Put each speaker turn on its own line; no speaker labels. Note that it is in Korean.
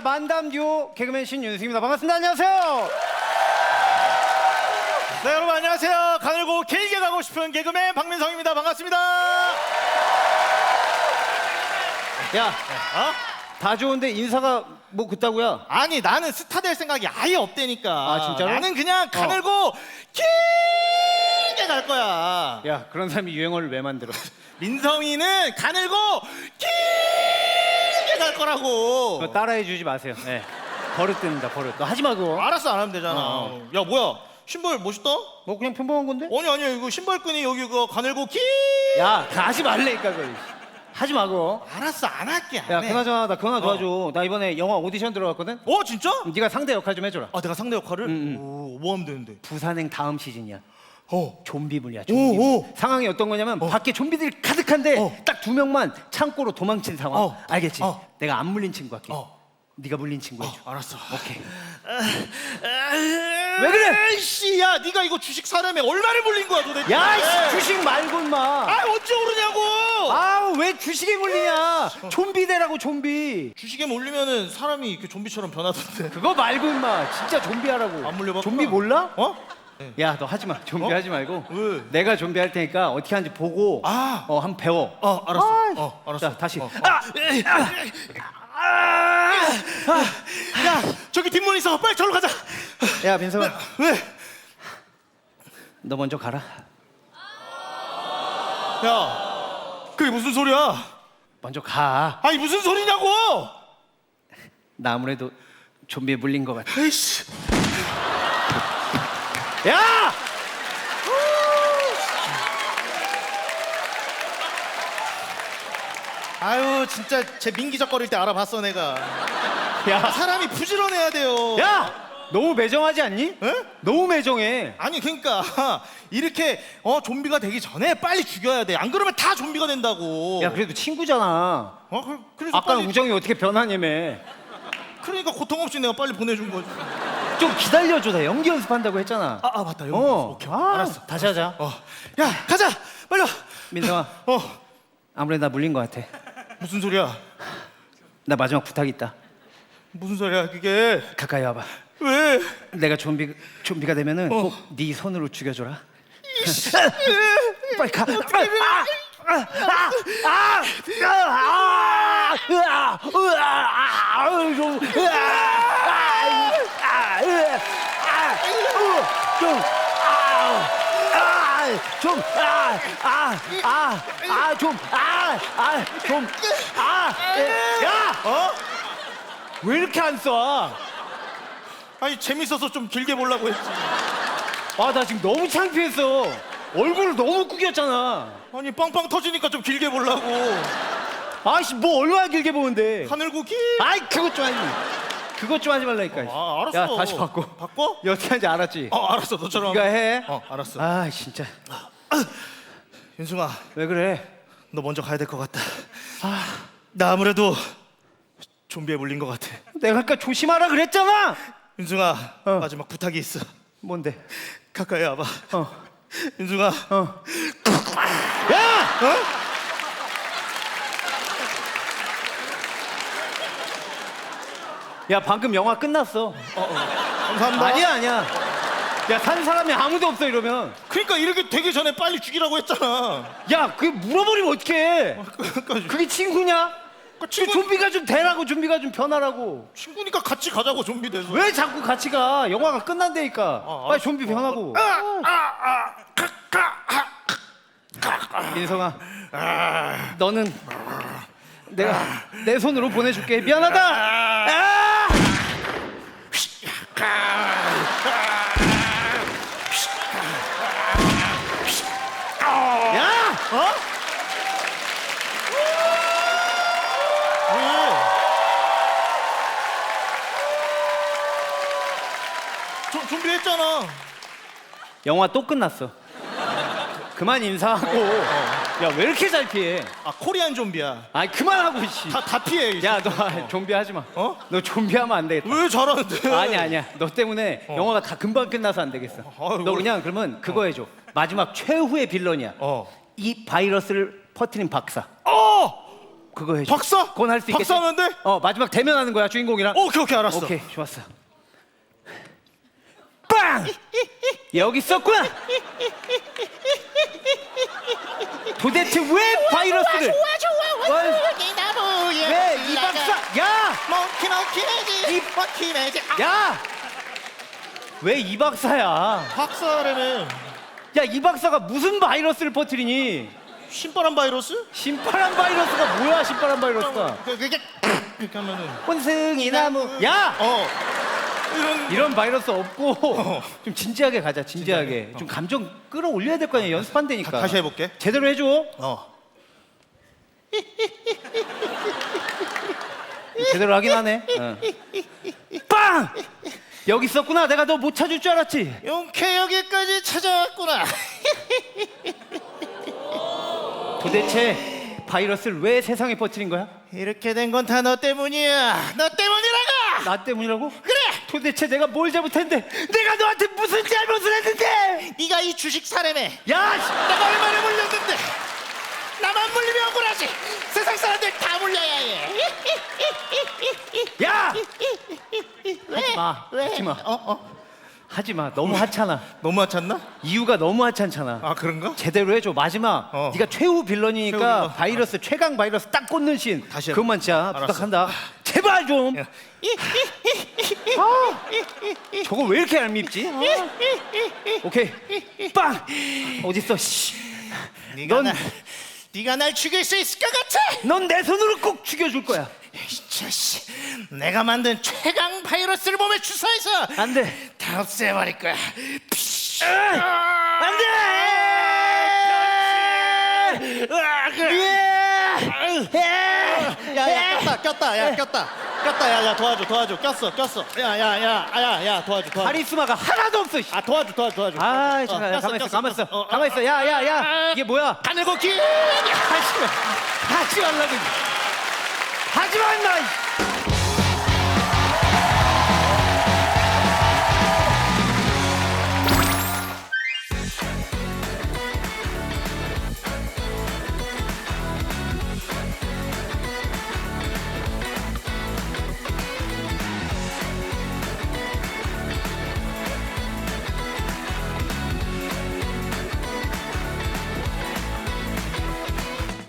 자 만담 듀오 개그맨 신윤승입니다. 반갑습니다. 안녕하세요.
네 여러분 안녕하세요. 가늘고 길게 가고 싶은 개그맨 박민성입니다. 반갑습니다.
야,
어?
다 좋은데 인사가 뭐 그따구야?
아니 나는 스타 될 생각이 아예 없다니까.
아, 진짜로?
나는 그냥 가늘고 길게 갈 거야.
야, 그런 사람이 유행어를 왜 만들어?
민성이는 가늘고 길게 갈 거라고.
그거 따라해 주지 마세요. 네. 버릇 됩니다. 버릇. 너 하지 마 그거.
알았어 안 하면 되잖아.
어.
야 뭐야 신발 멋있다?
뭐 그냥 평범한 건데?
아니 아니 이거 신발끈이 여기 그 가늘고 길.
야, 다 하지 말래니까 그거. 하지 마 그거.
알았어 안 할게. 안
야,
해.
그나저나 나 그거 하나 도와줘. 나 이번에 영화 오디션 들어갔거든.
어 진짜?
네가 상대 역할 좀 해줘라.
아 내가 상대 역할을? 오, 뭐 하면 되는데?
부산행 다음 시즌이야.
어.
좀비물이야.
오,
좀비물.
오.
상황이 어떤 거냐면 밖에 좀비들이 가득한데
어.
딱 두 명만 창고로 도망친 상황.
어.
알겠지?
어.
내가 안 물린 친구 할게.
어.
네가 물린 친구 해줘.
알았어.
오케이.
왜
그래?
에이씨, 야, 네가 이거 주식 사람에 얼마를 물린 거야 도대체?
야, 이씨, 주식 말고 임마.
아, 어째 오르냐고?
아우 왜 주식에 물리냐? 좀비 되라고 좀비.
주식에 몰리면은 사람이 이렇게 좀비처럼 변하던데.
그거 말고 임마. 진짜 좀비 하라고.
안 물려봤구나.
좀비 몰라?
어?
야, 너 하지 마. 좀비
어?
하지 말고.
왜?
내가 좀비 할 테니까 어떻게 하는지 보고
아.
어, 한번 배워.
어, 알았어.
아이.
어, 알았어.
자, 다시.
어, 어.
아!
야, 저기 뒷문 있어. 빨리 저로 가자.
야, 민성아.
왜?
너 먼저 가라.
야, 그게 무슨 소리야?
먼저 가.
아니 무슨 소리냐고?
나 아무래도 좀비에 물린 것 같아.
에이씨.
야!
아유, 진짜 제 민기적거릴 때 알아봤어 내가.
야!
사람이 부지런해야 돼요.
야! 너무 매정하지 않니?
에?
너무 매정해.
아니 그러니까 이렇게 어 좀비가 되기 전에 빨리 죽여야 돼. 안 그러면 다 좀비가 된다고.
야, 그래도 친구잖아.
어 그, 그래서
아까는
빨리,
우정이 어떻게 변하냐며.
그러니까 고통 없이 내가 빨리 보내준 거지.
좀 기다려줘. 나 연기 연습한다고 했잖아.
아, 아 맞다. 여기
어.
오케이.
아,
알았어.
다시 하자.
어. 야 가자. 빨리 와.
민성아,
어
아무래도 나 물린 것 같아.
무슨 소리야?
나 마지막 부탁 있다.
무슨 소리야 그게?
가까이 와봐.
왜?
내가 좀비 좀비가 되면은
어.
꼭네 손으로 죽여줘라. 빨리 가. 빨리. 아! 아! 아! 아! 아! 으아! 아! 아유, 좀. 으아! 아! 좀. 아! 아! 아! 아! 좀. 아! 아! 좀. 아! 에, 야!
어?
왜 이렇게 안 써?
아니 재밌어서 좀 길게 보려고 했지.
아, 나 지금 너무 창피했어. 얼굴을 너무 구겼잖아.
아니 빵빵 터지니까 좀 길게 보려고.
아이씨, 뭐 얼마나 길게 보는데.
하늘고 길.
아이, 그것 좀 하지. 그것 좀 하지 말라니까.
아 알았어.
야, 다시 바꿔.
바꿔?
야, 어떻게 하는지 알았지?
어 알았어. 너처럼.
네가 해.
어 알았어.
아, 진짜.
윤승아,
왜 그래?
너 먼저 가야 될 것 같다. 나 아무래도 좀비에 물린 것 같아.
내가 아까 조심하라 그랬잖아.
윤승아,
어.
마지막 부탁이 있어.
뭔데?
가까이 와봐.
어.
윤승아,
어. 야!
어?
야, 방금 영화 끝났어.
감사합니다.
아니야, 아니야. 야, 산 사람이 아무도 없어 이러면.
그러니까 이렇게 되기 전에 빨리 죽이라고 했잖아.
야, 그게 물어버리면 어떡해?
그러니까
그게 친구냐? 그그
친구,
좀비가 좀 되라고 좀비가 좀 변하라고.
친구니까 같이 가자고 좀비 돼서.
왜 자꾸 같이 가? 영화가 끝난다니까.
어,
빨리. 좀비 변하고.
아, 아, 아.
민성아, 너는 내가 내 손으로 보내줄게. 미안하다. 아! 야!
어? 왜? 좀 좀비 했잖아.
영화 또 끝났어. 그만 인사하고. 야, 왜 이렇게 잘 피해?
아 코리안 좀비야.
아이, 그만하고 씨.
다 다 피해. 이
야,
새끼.
너 좀비 하지 마.
어?
너 좀비 하면 안 되겠다.
왜 잘하는데?
아니야 아니야 너 때문에 영화가 다 금방 끝나서 안 되겠어
아유,
너
뭘-
그냥 그러면 그거 해줘 마지막 최후의 빌런이야
어.
이 바이러스를 퍼뜨린 박사
어!
그거 해줘.
박사?
그건 할 수 있겠지.
박사 하면 돼?
어 마지막 대면하는 거야 주인공이랑.
오케이 오케이 알았어.
오케이 좋았어. 빵! 여기 있었구나. 도대체 왜 바이러스를?
좋아 좋아
뭘?
여기 나무에
왜 이 박사? 야,
몽키 몽키 매지
이-
몽키 매지 아,
야! 왜이 박사야?
박사라며
야이 박사가 무슨 바이러스를 퍼뜨리니?
신바람 바이러스?
신바람 바이러스가 뭐야 신바람 바이러스가?
그, 그게 이렇게 하면은
혼승이 나무. 야!
어 이런
바이러스 없고 좀 진지하게 가자 진지하게 좀 감정 끌어올려야 될 거 아니야 연습한다니까
다시 해볼게.
제대로 해줘
어
제대로 하긴 하네 어. 빵! 여기 있었구나 내가 너 못 찾을 줄 알았지
용케 여기까지 찾아왔구나.
도대체 바이러스를 왜 세상에 퍼뜨린 거야?
이렇게 된 건 다 너 때문이야. 너 때문이라고.
나 때문이라고?
그래.
도대체 내가 뭘 잘못했는데 내가 너한테 무슨 잘못을 했는데
네가 이 주식 사람에
야! 씨!
내가 얼마나 물렸는데 나만 물리면 억울하지. 세상 사람들 다 물려야 해.
야! 하지 마
왜?
하지 마
어 어.
하지마 너무 하찮아
너무 하찮나?
이유가 너무 하찮잖아
아 그런가?
제대로 해줘 마지막
어.
네가 최후 빌런이니까
최후 빌런.
바이러스 최강 바이러스 딱 꽂는 씬
다시 해봐.
그것만 진짜
알았어.
부탁한다 제발 좀.
야.
아, 저거 왜 이렇게 얄밉지? 아. 오케이. 빵! 어딨어?
네가
넌-
날 네가 날 죽일 수 있을 것 같아.
넌 내 손으로 꼭 죽여줄 거야.
이 자식, 내가 만든 최강 바이러스를 몸에 주사해서
안 돼.
다 없애버릴 거야.
안 돼
야야 꼈다 꼈다 야 꼈다. 꼈다 야야 도와줘 도와줘. 꼈어 꼈어. 야야야야야 도와줘 도와줘.
카리스마가 하나도 없어 씨.
아 도와줘 도와줘 도와줘.
아
어,
잠깐
꼈어,
가만
있어
가만 있어.
꼈어. 어, 어,
가만 있어. 야 야 야. 이게 뭐야?
하늘고기!
하지 마 하지 말라고 하지 마 임마